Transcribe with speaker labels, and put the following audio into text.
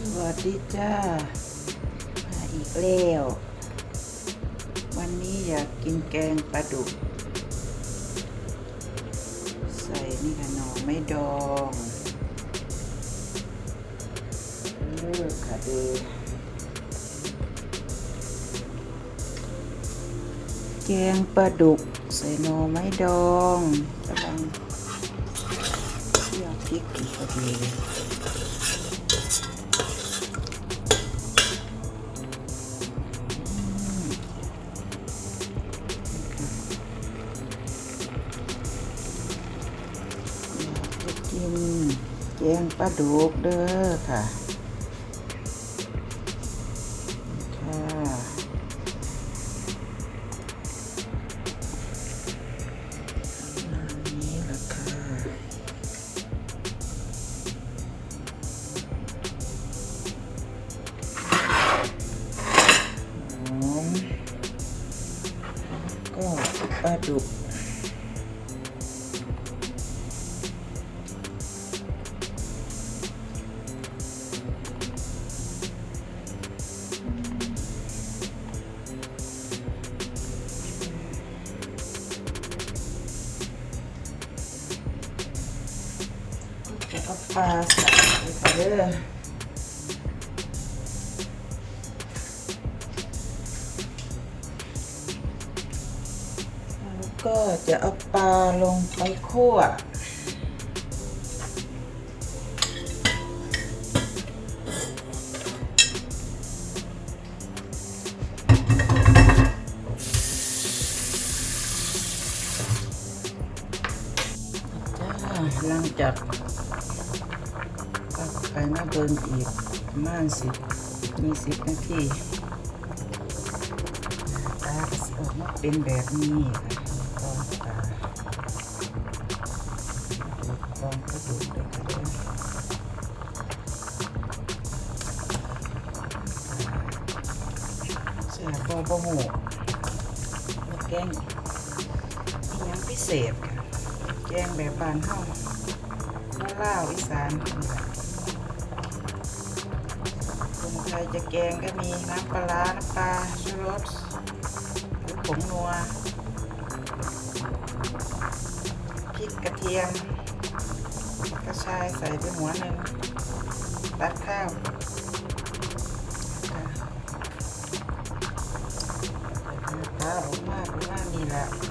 Speaker 1: วัสดีจ้ามาอีกแล้ว วันนี้อยากกินแกงปลาดุก ใส่นี่ค่ะหน่อไม่ดองเลิกค่ะเดแกงปลาดุก ใส่หน่อไม้ดองกำลังเคี่ยวพริกอยู่พอดี กจะกินแกงปลาดุกเด้อค่ะค่ะนนี้ละค่ะหอมก็ปลาดุก ลาใส่ไปเด้อแล้วก็จะเอาปลาลงไปคั่วหลังจาก มาเบิ่งอีกประมาณสิบมีสิบนาทีตาก็สิออกมาเป็นแบบนี้ค่ะกองตาลองกระดูกเลยค่ะเด้อเสียบอบะหูมาแกงอีหยังพิเศษค่ะแกงแบบบานเฮาลาอีสาน จะแกงก็มีน้ำปลา น้ำปลาชูรสหรือผงนัวพริกกระเทียม กระชายใส่ไปหัวหนึ่งตัดข้าวข้าวออกมาประมาณนี้แหละ